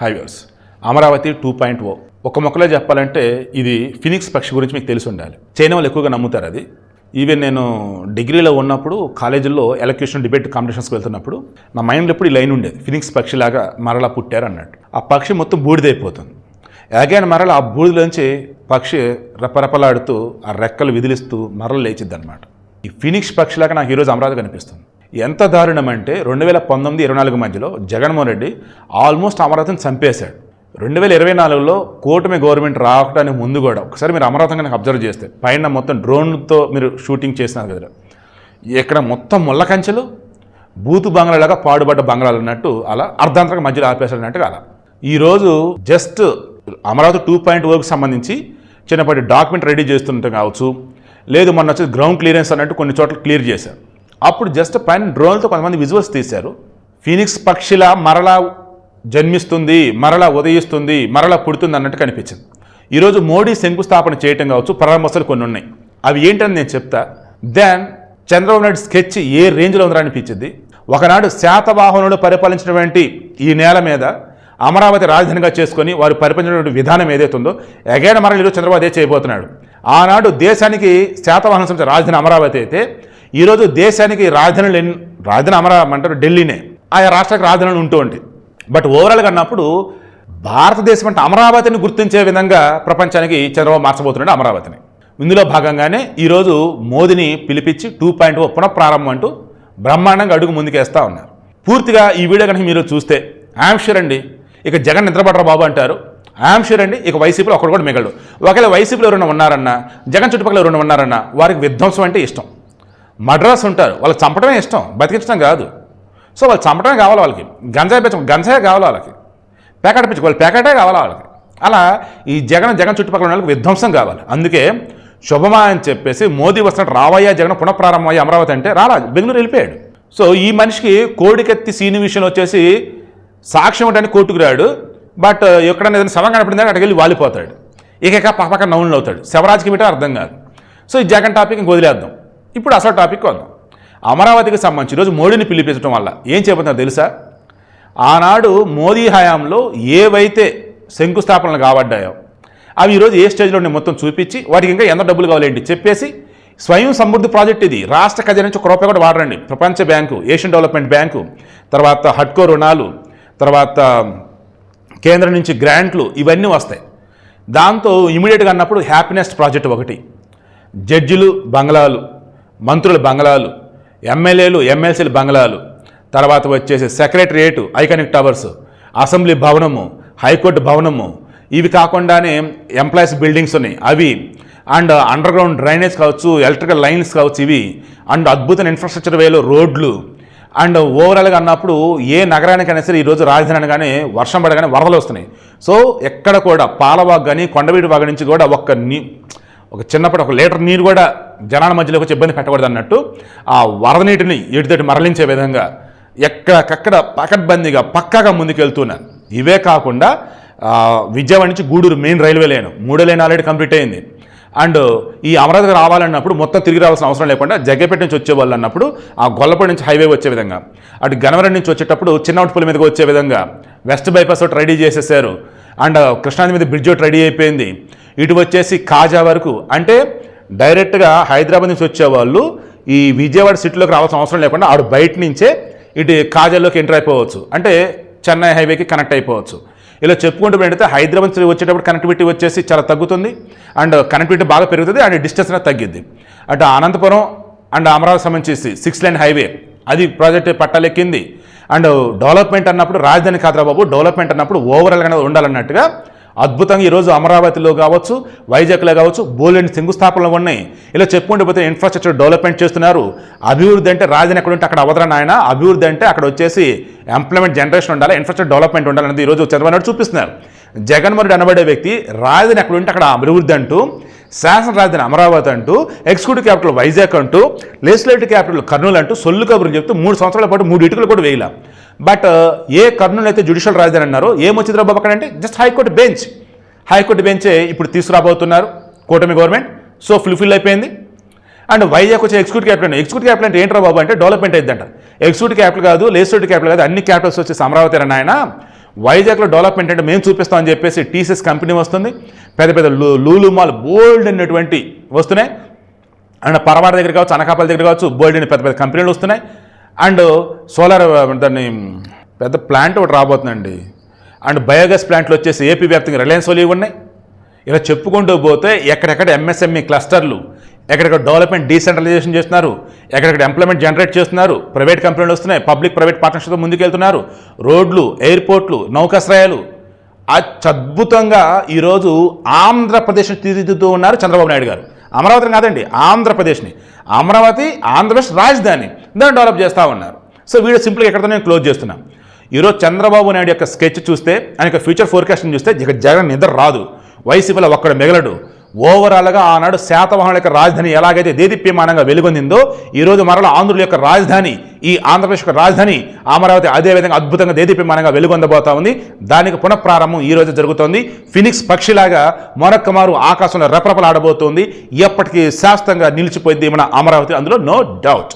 Highways. Amaravati two point O ఒక మొక్కలో చెప్పాలంటే ఇది ఫినిక్స్ పక్షి గురించి మీకు తెలిసి ఉండాలి. చైనా వాళ్ళు ఎక్కువగా నమ్ముతారు అది. ఈవెన్ నేను డిగ్రీలో ఉన్నప్పుడు కాలేజీల్లో ఎలక్యూషన్ డిబేట్ కాంపిటీషన్స్కి వెళ్తున్నప్పుడు నా మైండ్లో ఎప్పుడు ఈ లైన్ ఉండేది. ఫినిక్స్ పక్షిలాగా మరలా పుట్టారు అన్నట్టు. ఆ పక్షి మొత్తం బూడిదైపోతుంది. ఎలాగైనా మరల ఆ బూడిదలోంచి పక్షి రెపరెపలాడుతూ ఆ రెక్కలు విదిలిస్తూ మరల లేచిద్ది అనమాట ఈ ఫినిక్స్ పక్షిలాగా నాకు ఈరోజు అమరావతి కనిపిస్తుంది. ఎంత దారుణం అంటే రెండు వేల పంతొమ్మిది ఇరవై నాలుగు మధ్యలో జగన్మోహన్ రెడ్డి ఆల్మోస్ట్ అమరావతిని చంపేశాడు. రెండు వేల ఇరవై నాలుగులో కూటమి గవర్నమెంట్ రావడానికి ముందు కూడా ఒకసారి మీరు అమరావతి కనుక అబ్జర్వ్ చేస్తే పైన మొత్తం డ్రోన్తో మీరు షూటింగ్ చేసినారు కదా ఇక్కడ మొత్తం ముళ్ళ కంచెలు బూతు బంగ్లాలాగా పాడుబడ్డ బంగ్లాలు అన్నట్టు అలా అర్ధాంతరంగా మధ్యలో ఆపేశాడు అలా ఈరోజు జస్ట్ అమరావతి టూ పాయింట్ ఓకి సంబంధించి చిన్నపాటి డాక్యుమెంట్ రెడీ చేస్తుంటే కావచ్చు లేదు మొన్న వచ్చి గ్రౌండ్ క్లియరెన్స్ అన్నట్టు కొన్ని చోట్ల క్లియర్ చేశారు. అప్పుడు జస్ట్ పైన డ్రోన్తో కొంతమంది విజువల్స్ తీశారు. ఫీనిక్స్ పక్షిలా మరలా జన్మిస్తుంది మరలా ఉదయిస్తుంది మరలా పుడుతుంది అన్నట్టు కనిపించింది. ఈరోజు మోడీ శంకుస్థాపన చేయటం కావచ్చు ప్రారంభోత్సవాలు కొన్ని ఉన్నాయి. అవి ఏంటని నేను చెప్తా. దెన్ చంద్రబాబు నాయుడు స్కెచ్ ఏ రేంజ్లో ఉందని అనిపించింది. ఒకనాడు శాతవాహనుడు పరిపాలించినటువంటి ఈ నేల మీద అమరావతి రాజధానిగా చేసుకొని వారు పరిపాలించినటువంటి విధానం ఏదైతే ఉందో ఎగైన మరల ఈరోజు చంద్రబాబు అదే చేయబోతున్నాడు. ఆనాడు దేశానికి శాతవాహన సంస్థ రాజధాని అమరావతి అయితే ఈరోజు దేశానికి రాజధానులు ఎన్ని రాజధాని అమరావతి అంటారు ఢిల్లీనే. ఆయా రాష్ట్రాలకు రాజధానులు ఉంటూ ఉంటాయి బట్ ఓవరాల్గా అన్నప్పుడు భారతదేశం అంటే అమరావతిని గుర్తించే విధంగా ప్రపంచానికి చంద్రబాబు మార్చబోతున్నాడు అమరావతిని. ఇందులో భాగంగానే ఈరోజు మోదీని పిలిపించి టూ పాయింట్ ఓ పునఃప్రారంభం అంటూ బ్రహ్మాండంగా అడుగు ముందుకేస్తా ఉన్నారు. పూర్తిగా ఈ వీడియో కనుక మీరు చూస్తే ఐఎమ్ అండి ఇక జగన్ నిద్రపడరా బాబు అంటారు. ఐఎమ్ అండి ఇక వైసీపీలో ఒకడు కూడా మిగలడు. ఒకవేళ వైసీపీలో ఎవరైనా ఉన్నారన్నా జగన్ చుట్టుపక్కల ఎవరైనా ఉన్నారన్నా వారికి విధ్వంసం అంటే ఇష్టం. మడ్రాస్ ఉంటారు. వాళ్ళు చంపడమే ఇష్టం. బతికించడం కాదు. సో వాళ్ళు చంపడమే కావాలి వాళ్ళకి. గంజాయి పెంచ గంజాయి కావాలి వాళ్ళకి. ప్యాకెట్ పెంచు వాళ్ళు ప్యాకెటే కావాలి వాళ్ళకి. అలా ఈ జగన్ జగన్ చుట్టుపక్కల ఉన్న వాళ్ళకి విధ్వంసం కావాలి. అందుకే శుభమా అని చెప్పేసి మోదీ వస్తున్నట్టు రావయ్య జగన్ పునఃప్రారంభం అయ్యి అమరావతి అంటే రాలా బెంగళూరు వెళ్ళిపోయాడు. సో ఈ మనిషికి కోడికెత్తి సీని విషయంలో వచ్చేసి సాక్ష్యం ఉండడానికి కోర్టుకు రాడు. బట్ ఎక్కడైనా ఏదైనా శవం కనపడింది అక్కడికి వెళ్ళి వాలిపోతాడు. ఇక పాపక పక్కన నౌన్లు అవుతాడు శవరాజ్కి మీట అర్థం కాదు. సో ఈ జగన్ టాపిక్ ఇంక వదిలేద్దాం. ఇప్పుడు అసలు టాపిక్ వద్దాం అమరావతికి సంబంధించి ఈరోజు మోడీని పిలిపించడం వల్ల ఏం చెబుతున్నారు తెలుసా? ఆనాడు మోదీ హయాంలో ఏవైతే శంకుస్థాపనలు కాబడ్డాయో అవి ఈరోజు ఏ స్టేజ్లో ఉన్నాయి మొత్తం చూపించి వాటికి ఇంకా ఎంత డబ్బులు కావాలేంటి చెప్పేసి స్వయం సమృద్ధి ప్రాజెక్ట్ ఇది. రాష్ట్ర ఖజానా నుంచి ఒక రూపాయి కూడా వాడరండి. ప్రపంచ బ్యాంకు ఏషియన్ డెవలప్మెంట్ బ్యాంకు తర్వాత హడ్కో రుణాలు తర్వాత కేంద్రం నుంచి గ్రాంట్లు ఇవన్నీ వస్తాయి. దాంతో ఇమీడియట్గా అన్నప్పుడు హ్యాపీనెస్ ప్రాజెక్ట్ ఒకటి. జడ్జిలు బంగ్లాలు మంత్రుల బంగ్లాలు ఎమ్మెల్యేలు ఎమ్మెల్సీల బంగ్లాలు. తర్వాత వచ్చేసి సెక్రటరియేటు ఐకానిక్ టవర్స్ అసెంబ్లీ భవనము హైకోర్టు భవనము. ఇవి కాకుండానే ఎంప్లాయీస్ బిల్డింగ్స్ ఉన్నాయి. అవి అండ్ అండర్ గ్రౌండ్ డ్రైనేజ్ కావచ్చు ఎలక్ట్రికల్ లైన్స్ కావచ్చు ఇవి. అండ్ అద్భుతమైన ఇన్ఫ్రాస్ట్రక్చర్ వేలో రోడ్లు. అండ్ ఓవరాల్గా అన్నప్పుడు ఏ నగరానికైనా సరే ఈరోజు రాజధాని అనగానే వర్షం పడగానే వరదలు వస్తున్నాయి. సో ఎక్కడ కూడా పాలవాగ్ కానీ కొండవీటి వాగ నుంచి కూడా ఒక్క నీ ఒక చిన్నప్పుడు ఒక లీటర్ నీరు కూడా జనాల మధ్యలోకి వచ్చి ఇబ్బంది పెట్టకూడదు అన్నట్టు ఆ వరద నీటిని ఎటుతోటి మరలించే విధంగా ఎక్కడికక్కడ పకడ్బందీగా పక్కాగా ముందుకెళ్తున్నాను ఇవే కాకుండా విజయవాడ నుంచి గూడూరు మెయిన్ రైల్వే లైన్ మూడో లైన్ ఆల్రెడీ కంప్లీట్ అయింది. అండ్ ఈ అమరావతికి రావాలన్నప్పుడు మొత్తం తిరిగి రావాల్సిన అవసరం లేకుండా జగ్గపేట నుంచి వచ్చేవాళ్ళు అన్నప్పుడు ఆ గొల్లపూడి నుంచి హైవే వచ్చే విధంగా అటు గనవరం నుంచి వచ్చేటప్పుడు చిన్నవటిపల్లి మీదకి వచ్చే విధంగా వెస్ట్ బైపాస్ ఒకటి రెడీ చేసేసారు. అండ్ కృష్ణాది మీద బ్రిడ్జ్ ఒకటి రెడీ అయిపోయింది. ఇటు వచ్చేసి కాజా వరకు. అంటే డైరెక్ట్గా హైదరాబాద్ నుంచి వచ్చేవాళ్ళు ఈ విజయవాడ సిటీలోకి రావాల్సిన అవసరం లేకుండా ఆడు బయట నుంచే ఇటు కాజాల్లోకి ఎంటర్ అయిపోవచ్చు. అంటే చెన్నై హైవేకి కనెక్ట్ అయిపోవచ్చు. ఇలా చెప్పుకుంటూ పెడితే హైదరాబాద్ వచ్చేటప్పుడు కనెక్టివిటీ వచ్చేసి చాలా తగ్గుతుంది. అండ్ కనెక్టివిటీ బాగా పెరుగుతుంది. అండ్ డిస్టెన్స్ అనేది తగ్గిద్ది. అటు అనంతపురం అండ్ అమరావతి సంబంధించి సిక్స్ లైన్ హైవే అది ప్రాజెక్ట్ పట్టాలెక్కింది. అండ్ డెవలప్మెంట్ అన్నప్పుడు రాజధాని కాదురా బాబు డెవలప్మెంట్ అన్నప్పుడు ఓవరాల్గా అనేది ఉండాలన్నట్టుగా అద్భుతంగా ఈరోజు అమరావతిలో కావచ్చు వైజాగ్లో కావచ్చు బోలెండ్ శంకుస్థాపనలు ఉన్నాయి. ఇలా చెప్పుకుంటే పోతే ఇన్ఫ్రాస్ట్రక్చర్ డెవలప్మెంట్ చేస్తున్నారు. అభివృద్ధి అంటే రాజధాని ఎక్కడ ఉంటే అక్కడ అవతరణ ఆయన అభివృద్ధి అంటే అక్కడ వచ్చేసి ఎంప్లాయ్మెంట్ జనరేషన్ ఉండాలి ఇన్ఫ్రాస్ట్రక్చర్ డెవలప్మెంట్ ఉండాలనేది ఈరోజు చంద్రబాబు నాయుడు చూపిస్తున్నారు. జగన్మోహన్ రెడ్డి అనబడే వ్యక్తి రాజధాని ఎక్కడ ఉంటే అక్కడ అభివృద్ధి అంటూ శాసన రాజధాని అమరావతి అంటూ ఎగ్జిక్యూటివ్ క్యాపిటల్ వైజాగ్ అంటూ లెజిస్లేటివ్ క్యాపిటల్ కర్నూలు అంటూ సొల్లు కబుర్లు చెప్తూ మూడు సంవత్సరాల పాటు మూడు ఇటుకలు కూడా వేయాల. బట్ ఏ కర్నూలు అయితే జ్యుడిషియల్ రాజధాని అన్నారో ఏమొచ్చింది బాబు అక్కడంటే just high court bench. High court బెంచే ఇప్పుడు తీసుకురాబోతున్నారు కూటమి గవర్నమెంట్. సో ఫుల్ఫిల్ అయిపోయింది. అండ్ వైజాగ్ వచ్చే ఎగ్జిక్యూటివ్ క్యాపిటల్ ఎగ్జిక్యూటివ్ క్యాపిటల్ అంటే ఏంట్రా బాబు అంటే డెవలప్మెంట్ అయిందంట ఎగ్జిక్యూటివ్ క్యాపిటల్ కాదు లెజిస్లేటివ్ క్యాపిటల్ కాదు అన్ని క్యాపిటల్స్ వచ్చేసి అమరావతి అని ఆయన. వైజాగ్లో డెవలప్మెంట్ అంటే మేము చూపిస్తామని చెప్పేసి టీసీఎస్ కంపెనీ వస్తుంది. పెద్ద పెద్ద లూ- లూలు మాల్ బోల్డ్ అనేటువంటి వస్తున్నాయి. అండ్ పరవాడ దగ్గర కావచ్చు అనకాపల్లి దగ్గర కావచ్చు బోల్డ్ అని పెద్ద పెద్ద కంపెనీలు వస్తున్నాయి. అండ్ సోలార్ దాన్ని పెద్ద ప్లాంట్ ఒకటి రాబోతుందండి. అండ్ బయోగ్యాస్ ప్లాంట్లు వచ్చేసి ఏపీ వ్యాప్తంగా రిలయన్స్ వాళ్ళు ఉన్నాయి. ఇలా చెప్పుకుంటూ పోతే ఎక్కడెక్కడ ఎంఎస్ఎంఈ క్లస్టర్లు ఎక్కడెక్కడ డెవలప్మెంట్ డీసెంట్రలైజేషన్ చేస్తున్నారు ఎక్కడెక్కడ ఎంప్లాయ్మెంట్ జనరేట్ చేస్తున్నారు ప్రైవేట్ కంపెనీలు వస్తున్నాయి పబ్లిక్ ప్రైవేట్ పార్ట్నర్షిప్తో ముందుకెళ్తున్నారు. రోడ్లు ఎయిర్పోర్ట్లు నౌకాశ్రయాలు అత్యద్భుతంగా ఈరోజు ఆంధ్రప్రదేశ్ని తీర్చిదిద్దుతూ ఉన్నారు చంద్రబాబు నాయుడు గారు. అమరావతిని కాదండి ఆంధ్రప్రదేశ్ని. అమరావతి ఆంధ్రప్రదేశ్ రాజధాని దాన్ని డెవలప్ చేస్తూ ఉన్నారు. సో వీడియో సింపుల్గా ఎక్కడితో నేను క్లోజ్ చేస్తున్నాను ఈరోజు చంద్రబాబు నాయుడు యొక్క స్కెచ్ చూస్తే ఆయన యొక్క ఫ్యూచర్ ఫోర్కాస్టింగ్ చూస్తే ఇక జగన్ నిద్ర రాదు. వైసీపీలో ఒక్కడు మిగలడు. ఓవరాల్గా ఆనాడు శాతవాహనుల యొక్క రాజధాని ఎలాగైతే దేదీప్యమానంగా వెలుగొందిందో ఈరోజు మరల ఆంధ్రుల యొక్క రాజధాని ఈ ఆంధ్రప్రదేశ్ యొక్క రాజధాని అమరావతి అదేవిధంగా అద్భుతంగా దేదీప్యమానంగా వెలుగొందబోతా ఉంది. దానికి పునఃప్రారంభం ఈ రోజు జరుగుతోంది. ఫినిక్స్ పక్షిలాగా మరొక్క మారు ఆకాశంలో రెపరెపలాడబోతోంది. ఎప్పటికీ శాస్త్రంగా నిలిచిపోయింది మన అమరావతి. అందులో నో డౌట్.